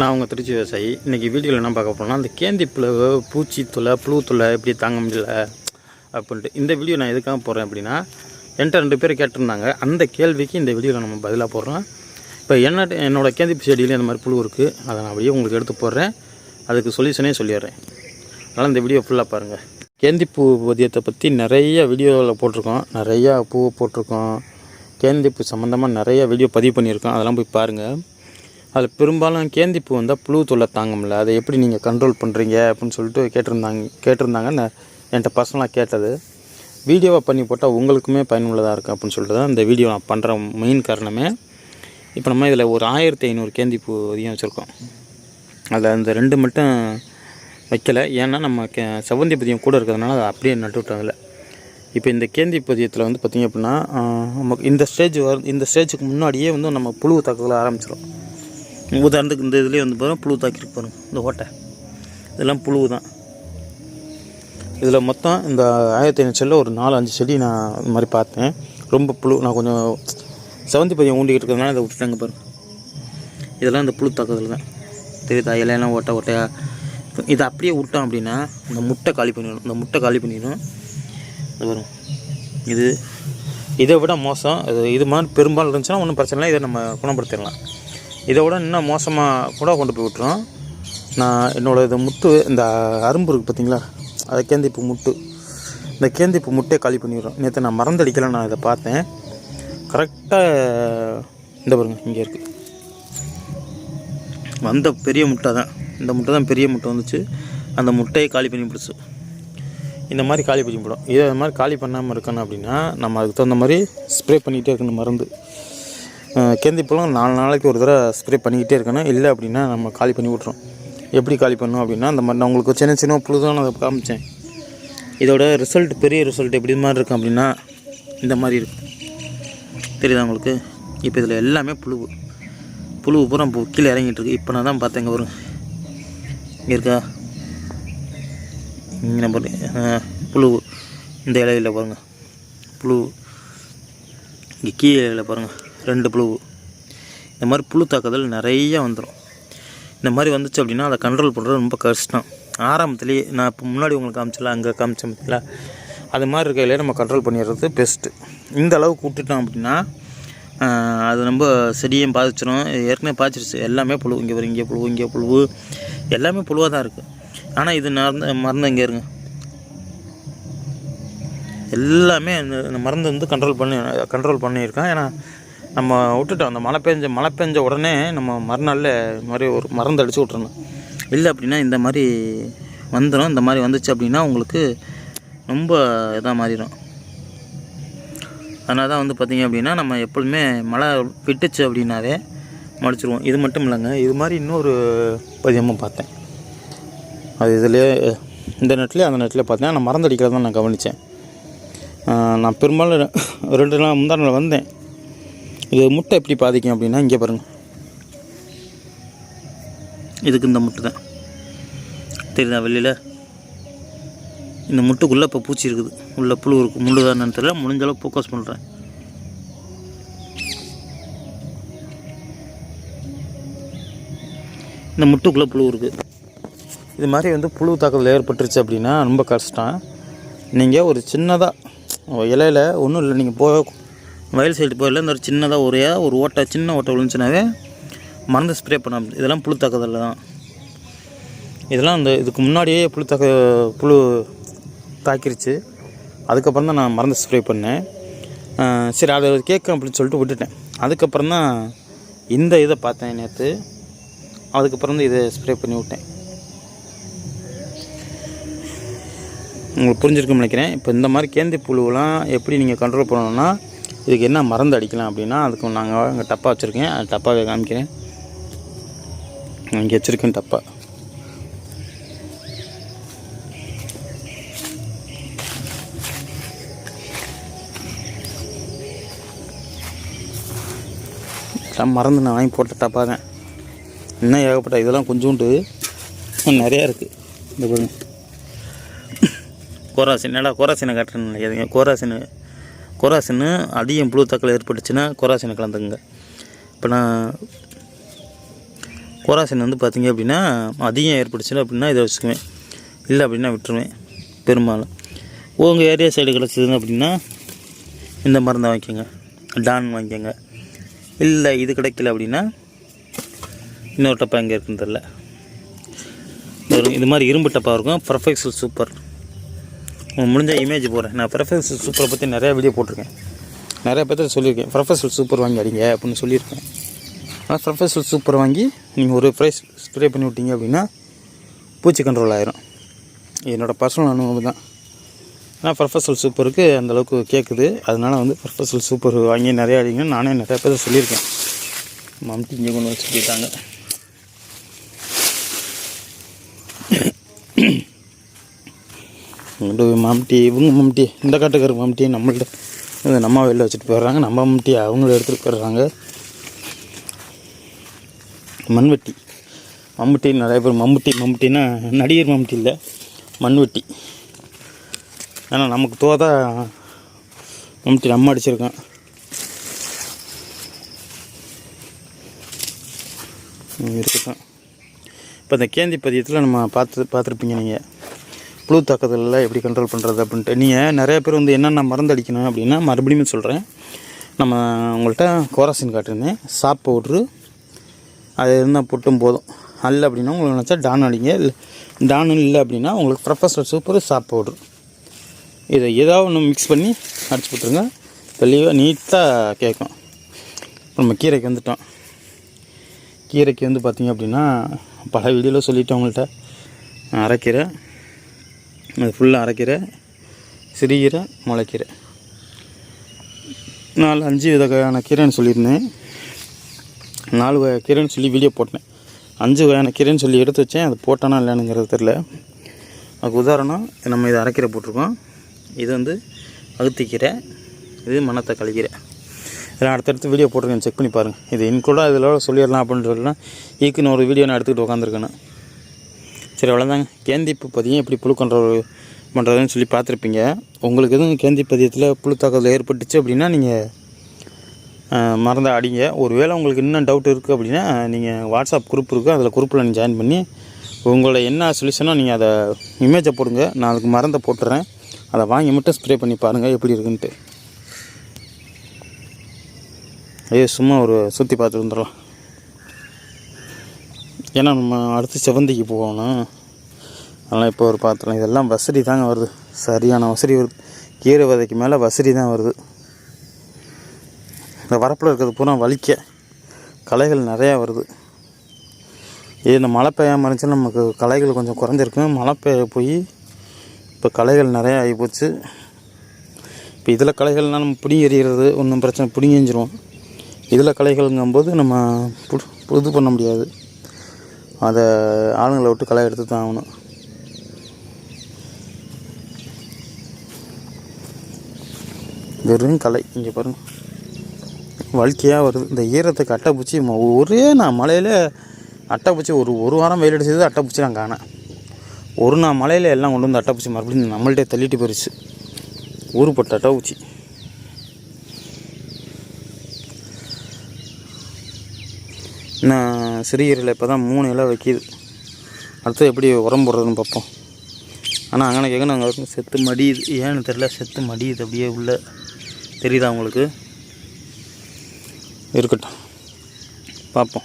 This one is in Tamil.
நான் உங்கள் திருச்சி விவசாயி. இன்றைக்கி வீடியோவில் என்ன பார்க்க போனால் அந்த கேந்தி புழு பூச்சி தொலை புழு தொலை எப்படி தாங்க முடியல அப்படின்ட்டு. இந்த வீடியோ நான் எதுக்காக போடுறேன் அப்படின்னா என்கிட்ட ரெண்டு பேர் கேட்டிருந்தாங்க. அந்த கேள்விக்கு இந்த வீடியோவில் நம்ம பதிலாக போடுறோம். இப்போ என்ன என்னோடய கேந்திப்பு செடியிலே இந்த மாதிரி புழு இருக்குது அதை நான் அப்படியே உங்களுக்கு எடுத்து போடுறேன். அதுக்கு சொல்யூஷனே சொல்லிடுறேன். அதனால் இந்த வீடியோ ஃபுல்லாக பாருங்கள் கேந்திப்பூ பதியத்தை பற்றி நிறைய வீடியோவில் போட்டிருக்கோம். நிறையா பூ போட்டிருக்கோம். கேந்திப்பூ சம்மந்தமாக நிறைய வீடியோ பதிவு பண்ணியிருக்கோம். அதெல்லாம் போய் பாருங்கள் அதில் பெரும்பாலும் கேந்திப்பூ வந்தால் புழு தொல்லை தாங்க முடியல அதை எப்படி நீங்கள் கண்ட்ரோல் பண்ணுறீங்க அப்படின்னு சொல்லிட்டு கேட்டிருந்தாங்க கேட்டிருந்தாங்கன்னு என்கிட்ட பர்சனலாக கேட்டது. வீடியோவை பண்ணி போட்டால் உங்களுக்குமே பயனுள்ளதாக இருக்கும் அப்படின்னு சொல்லிட்டு தான் இந்த வீடியோ நான் பண்ணுற மெயின் காரணமே. இப்போ நம்ம இதில் ஒரு ஆயிரத்தி ஐநூறு கேந்திப்பூ அதிகம் வச்சுருக்கோம். அதில் அந்த ரெண்டு மட்டும் வைக்கலை. ஏன்னா நம்ம கே செவந்தி பதியம் கூட இருக்கிறதுனால அதை அப்படியே நட்டு விட்டோம் அதில். இப்போ இந்த கேந்தி பதியத்தில் வந்து பார்த்திங்க அப்படின்னா நமக்கு இந்த ஸ்டேஜ் வர இந்த ஸ்டேஜுக்கு முன்னாடியே வந்து நம்ம புழு தாக்குதல ஆரம்பிச்சிடும் உதாரணத்துக்கு இந்த இதுலேயே வந்து பாருங்கள் புழு தாக்கிட்டு பாருங்க இந்த ஓட்டை. இதெல்லாம் புழு தான். இதில் மொத்தம் இந்த ஆயிரத்தி ஐநூறு செல்லில் ஒரு நாலு அஞ்சு செடி நான் இந்த மாதிரி பார்த்தேன். ரொம்ப புழு நான் கொஞ்சம் செவந்தி பதியம் ஊண்டிக்கிட்டு இருக்கிறதுனால இதை விட்டுட்டாங்க பாருங்கள் இதெல்லாம் இந்த புழு தாக்குதல் தான். தெரியுதா? இலையெல்லாம் ஓட்டை ஓட்டையாக இதை அப்படியே விட்டோம் அப்படின்னா இந்த முட்டை காலி பண்ணிடும். இந்த முட்டை காலி பண்ணிடும். இது வரும் இது இதை விட மோசம். இது இது மாதிரி பெரும்பாலும் இருந்துச்சுன்னா ஒன்றும் பிரச்சனை இல்லை. இதை நம்ம குணப்படுத்திடலாம். இதை விட இன்னும் மோசமாக கூட கொண்டு போய் விட்டுரும். நான் என்னோடய இது முட்டு இந்த அரும்பு இருக்குது பார்த்தீங்களா அதை கேந்திப்பு முட்டு. இந்த கேந்திப்பு முட்டையை காலி பண்ணிடுறோம். நேற்று நான் மறந்தடிக்கலை நான் இதை பார்த்தேன். கரெக்டாக இந்த பாருங்க இங்கே இருக்குது வந்த பெரிய முட்டை தான். இந்த முட்டை தான் பெரிய முட்டை வந்துச்சு. அந்த முட்டையை காலி பண்ணி பிடிச்சி இந்த மாதிரி காலி பண்ணி போடும். இதை மாதிரி காலி பண்ணாமல் இருக்கணும் அப்படின்னா நம்ம அதுக்கு தகுந்த மாதிரி ஸ்ப்ரே பண்ணிகிட்டே இருக்கணும் மருந்து. கேந்திப்பெல்லாம் நாலு நாளைக்கு ஒரு தடவை ஸ்ப்ரே பண்ணிக்கிட்டே இருக்கணும். இல்லை அப்படின்னா நம்ம காலி பண்ணி விட்றோம் எப்படி காலி பண்ணணும் அப்படின்னா அந்த மாதிரி நான் உங்களுக்கு சின்ன சின்ன புழுதான் அதை காமிச்சேன். இதோட ரிசல்ட் பெரிய ரிசல்ட் எப்படி மாதிரி இருக்கும் அப்படின்னா இந்த மாதிரி இருக்கும் தெரியுதா உங்களுக்கு? இப்போ இதில் எல்லாமே புழு. புழு பூரா இப்போ கீழே இறங்கிட்டு இருக்கு. இப்போ நான் தான் பார்த்தேன் இங்கே வரும் இங்கே இருக்கா? இங்கே நம்ம புழுவு புழு. இந்த இலையில் பாருங்கள் புழு. இங்கே கீழே இலையில் பாருங்கள் ரெண்டு புழு. இந்த மாதிரி புழு தாக்குதல் நிறைய வந்துடும் இந்த மாதிரி வந்துச்சு அப்படின்னா அதை கண்ட்ரோல் பண்ணுறது ரொம்ப கஷ்டம். ஆரம்பத்துலேயே நான் இப்போ முன்னாடி உங்களுக்கு காமிச்சல அங்கே காமிச்சேன் பார்த்தீங்களா அது மாதிரி இருக்கையிலே நம்ம கண்ட்ரோல் பண்ணிடுறது பெஸ்ட்டு இந்த அளவுக்கு விட்டுட்டோம் அப்படின்னா அது ரொம்ப செடியும் பாதிச்சிடும் ஏற்கனவே பாதிச்சிருச்சு எல்லாமே புழு. இங்கே வரும் இங்கே புழு இங்கே புழு. எல்லாமே புழுவாக தான் இருக்குது ஆனால் இது மறந்து மருந்து இங்கே இருங்க. எல்லாமே இந்த மருந்து வந்து கண்ட்ரோல் பண்ணி கண்ட்ரோல் பண்ணியிருக்கேன். ஏன்னா நம்ம விட்டுட்டோம். அந்த மழை பெஞ்ச மழை பெஞ்ச உடனே நம்ம மறுநாளில் இந்த மாதிரி ஒரு மருந்து அடித்து விட்றணும் இல்லை அப்படின்னா இந்த மாதிரி வந்துடும் இந்த மாதிரி வந்துச்சு அப்படின்னா உங்களுக்கு ரொம்ப இதாக மாறிடும் அதனால தான் வந்து பார்த்திங்க அப்படின்னா நம்ம எப்பொழுதுமே மழை விட்டுச்சு அப்படின்னாவே மடிச்சிருவோம். இது மட்டும் இல்லைங்க. இது மாதிரி இன்னொரு பதியமும் பார்த்தேன். அது இதிலே இந்த நெட்லேயே அந்த நெட்டில் பார்த்தேன். நான் மறந்தடிக்கிறத தான் நான் கவனித்தேன் நான் பெரும்பாலும் ரெண்டு நாள் முந்தா நாள் வந்தேன். இது முட்டை எப்படி பாதிக்கும் அப்படின்னா இங்கே பாருங்கள் இதுக்கு இந்த முட்டை தான். தெரியுதா வெளியில்? இந்த முட்டுக்குள்ளே இப்போ பூச்சி இருக்குது. உள்ள புழு இருக்குது முள்ளு தான் தெரியல. முடிஞ்ச ஃபோக்கஸ் பண்ணுறேன் இந்த முட்டுக்குள்ளே புழு இருக்குது இது மாதிரி வந்து புழு தாக்குதல் ஏற்பட்டுருச்சு அப்படின்னா ரொம்ப கஷ்டம். நீங்கள் ஒரு சின்னதாக இலையில ஒன்றும் இல்லை நீங்கள் போக வயல் சைடு போயிடல இந்த ஒரு சின்னதாக ஒரே ஒரு ஓட்டை சின்ன ஓட்டை விழுந்துச்சுனாவே மருந்து ஸ்ப்ரே பண்ண இதெல்லாம் புழு தாக்குதல் தான். இதெல்லாம் அந்த இதுக்கு முன்னாடியே புழு தாக்க புழு தாக்கிருச்சு. அதுக்கப்புறம் தான் நான் மருந்து ஸ்ப்ரே பண்ணேன். சரி அதை கேட்கும் அப்படின்னு சொல்லிட்டு விட்டுட்டேன். அதுக்கப்புறம் தான் இந்த இதை பார்த்தேன் நேற்று அதுக்கப்புறம் தான் இதை ஸ்ப்ரே பண்ணி விட்டேன். உங்களுக்கு புரிஞ்சிருக்கும்னு நினைக்கிறேன். இப்போ இந்த மாதிரி கேந்தி புழுவெலாம் எப்படி நீங்கள் கண்ட்ரோல் பண்ணணும்னா இதுக்கு என்ன மருந்து அடிக்கலாம் அப்படின்னா அதுக்கு நாங்கள் அங்கே டப்பா வச்சுருக்கேன். அந்த டப்பாவை காமிக்கிறேன். இங்கே வச்சுருக்கேன் டப்பா. மறந்து நான் வாங்கி போட்ட டப்பா தான். இன்னும் ஏகப்பட்ட இதெல்லாம் கொஞ்சோண்டு. நிறையா இருக்குது இந்த பாருங்க. கோராசின் என்னடா கோராசினை காட்டுறேன்னு நினைக்காதீங்க. கோராசின் கொராசின் அதிகம் புழு தாக்கல் ஏற்பட்டுச்சுன்னா கொராசினை கலந்துங்க இப்போ நான் கொராசின் வந்து பார்த்திங்க அப்படின்னா அதிகம் ஏற்பட்டுச்சுன்னா அப்படின்னா இதை வச்சுக்குவேன். இல்லை அப்படின்னா விட்டுருவேன் பெரும்பாலும். உங்கள் ஏரியா சைடு கிடச்சிதுன்னு அப்படின்னா இந்த மருந்தை வாங்கிக்கோங்க டான் வாங்கிக்கோங்க. இல்லை இது கிடைக்கல அப்படின்னா இன்னொரு டப்பா எங்கே இருக்குன்னு தெரில ஒரு இது மாதிரி இரும்பு டப்பா இருக்கும் பர்ஃபெக்ஷல் சூப்பர் முடிஞ்ச இமேஜ் போடுறேன். நான் ப்ரொஃபஸர் சூப்பரை பற்றி நிறையா வீடியோ போட்டிருக்கேன். நிறைய பேர்த்த சொல்லியிருக்கேன். ப்ரொஃபஸர் சூப்பர் வாங்கி அடிங்க அப்படின்னு சொல்லியிருக்கேன். ஆனால் ப்ரொஃபஸர் சூப்பர் வாங்கி நீங்கள் ஒரு ப்ரைஸ் ஸ்ப்ரே பண்ணி விட்டீங்க அப்படின்னா பூச்சி கண்ட்ரோல் ஆயிரும். என்னோடய பர்சனல் அனுபவம் தான். ஆனால் ப்ரொஃபஷனல் சூப்பருக்கு அந்தளவுக்கு கேட்குது அதனால் வந்து ப்ரொஃபஷனல் சூப்பர் வாங்கி நிறையா அடிங்கன்னு நானே நிறையா பேர் சொல்லியிருக்கேன். மம்டி இங்கே கொண்டு வச்சு போயிட்டாங்க இங்கிட்டு மம்டி இவங்க மம்டி இந்த காட்டுக்கார மம்டி நம்மள்ட்ட நம்ம வெளில வச்சுட்டு போயிடுறாங்க. நம்ம மம்டி அவங்கள எடுத்துகிட்டு போயிடுறாங்க. மண்வெட்டி. மம்முட்டி நிறைய பேர் மம்முட்டி மம்முட்டின்னா நடிகர் மம்முட்டி இல்லை மண்வெட்டி. ஏன்னா நமக்கு தோதா மம்முட்டி நம்ம அடிச்சிருக்கோம் இருக்கட்டும் இப்போ இந்த கேந்தி பதியத்தில் நம்ம பார்த்து பார்த்துருப்பீங்க நீங்கள் புழு தாக்குதலில் எப்படி கண்ட்ரோல் பண்ணுறது அப்படின்ட்டு. நீங்கள் நிறைய பேர் வந்து என்னென்ன மருந்து அடிக்கணும் அப்படின்னா மறுபடியும் சொல்கிறேன் நம்ம உங்கள்கிட்ட கோராசின் காட்டுருந்தேன் சாப் பவுட்ரு அது இருந்தால் போட்டும் போதும். அல்ல அப்படின்னா உங்களுக்கு நினச்சா டான் அடிங்க. இல்லை டானும் இல்லை அப்படின்னா உங்களுக்கு ப்ரொஃபஸர் சூப்பர் சாப் பவுட்ரு இதை ஏதாவது ஒன்று மிக்ஸ் பண்ணி அடிச்சு போட்டுருங்க தெளிவாக நீட்டாக கேட்கும். இப்போ நம்ம கீரைக்கு வந்துட்டோம். கீரைக்கு வந்து பார்த்திங்க அப்படின்னா பல வீடியோவில் சொல்லிட்டேன் உங்கள்கிட்ட அரைக்கீரை. அது ஃபுல்லாக அரைக்கீரை சிறுகீரை முளைக்கீரை. நாலு அஞ்சு வகையான கீரைன்னு சொல்லியிருந்தேன். நாலு வகை கீரைன்னு சொல்லி வீடியோ போட்டேன். அஞ்சு வகையான கீரைன்னு சொல்லி எடுத்து வச்சேன். அது போட்டானா இல்லைனுங்கிறது தெரில அதுக்கு உதாரணம் நம்ம இதை அரைக்கீரை போட்டிருக்கோம். இது வந்து அகத்திக்கீரை இது மணத்தக்காளி கீரை. இதெல்லாம் அடுத்தடுத்து வீடியோ போட்டிருக்கேன். செக் பண்ணி பாருங்கள் இது இன்க்ளூடாக இதில் சொல்லிடலாம் அப்படின்னு சொல்லலாம். ஈக்குன்னு ஒரு வீடியோ நான் எடுத்துக்கிட்டு உட்காந்துருக்கேன் சரி அவ்வளோதாங்க கேந்திப்பு பதியம் எப்படி புழு கண்ட்ரோல் பண்ணுறதுன்னு சொல்லி பார்த்துருப்பீங்க. உங்களுக்கு எதுவும் கேந்தி பதியத்தில் புழு தாக்குதல் ஏற்பட்டுச்சு அப்படின்னா நீங்கள் மறந்து அடிங்க. ஒருவேளை உங்களுக்கு இன்னும் டவுட் இருக்குது அப்படின்னா நீங்கள் வாட்ஸ்அப் குரூப் இருக்குது அதில் குரூப்பில் நீங்கள் ஜாயின் பண்ணி உங்களோட என்ன சொல்யூஷனோ நீங்கள் அதை இமேஜை போடுங்க. நான் அதுக்கு மருந்தை போட்டுறேன். அதை வாங்கி மட்டும் ஸ்ப்ரே பண்ணி பாருங்கள் எப்படி இருக்குன்ட்டு. ஐயோ சும்மா ஒரு சுற்றி பார்த்துட்டு வந்துடலாம். ஏன்னா நம்ம அடுத்து செவந்திக்கு போகணும். அதெல்லாம் இப்போ ஒரு பாத்திரம் இதெல்லாம் வசதி தாங்க வருது. சரியான வசதி வருது. கீரை விதைக்கு மேலே வசதி தான் வருது. இந்த வரப்பில் இருக்கிறது பூரா வலிக்க. களைகள் நிறையா வருது. இது இந்த மழை பெய்யாமல் இருந்துச்சுன்னா நமக்கு களைகள் கொஞ்சம் குறைஞ்சிருக்கும். மழை பெய்ய போய் இப்போ களைகள் நிறையா ஆகி போச்சு. இப்போ இதில் களைகள்னால் நம்ம பிடி எறிகிறது ஒன்றும் பிரச்சனை பிடிங்கி எஞ்சிரும் இதில் களைகள்ங்கும்போது நம்ம புது புது பண்ண முடியாது. அதை ஆளுங்களை விட்டு களை எடுத்து தான் ஆகணும். வெறும் களை இங்கே பாருங்க. வழுக்கையாக வருது. இந்த ஈரத்துக்கு அட்டைப்பூச்சி ஒரே நான் மலையில் அட்டைப்பூச்சி ஒரு ஒரு வாரம் வெயில் அடிச்சது அட்டைப்பூச்சி நான் காணேன். ஒரு நாள் மலையில் எல்லாம் கொண்டு வந்து அட்டைப்பூச்சி மறுபடியும் நம்மள்கிட்ட தள்ளிட்டு போயிடுச்சு ஊருப்பட்ட அட்டைப்பூச்சி. நான் சிறுகீரையில் இப்போ தான் மூணு இலை வைக்கிது. அடுத்து எப்படி உரம் போடுறதுன்னு பார்ப்போம். ஆனால் அங்கே கேட்க நாங்கள் செத்து மடியுது. ஏன்னு தெரில செத்து மடியுது. அப்படியே உள்ள தெரியுதா உங்களுக்கு? இருக்கட்டும். பார்ப்போம்.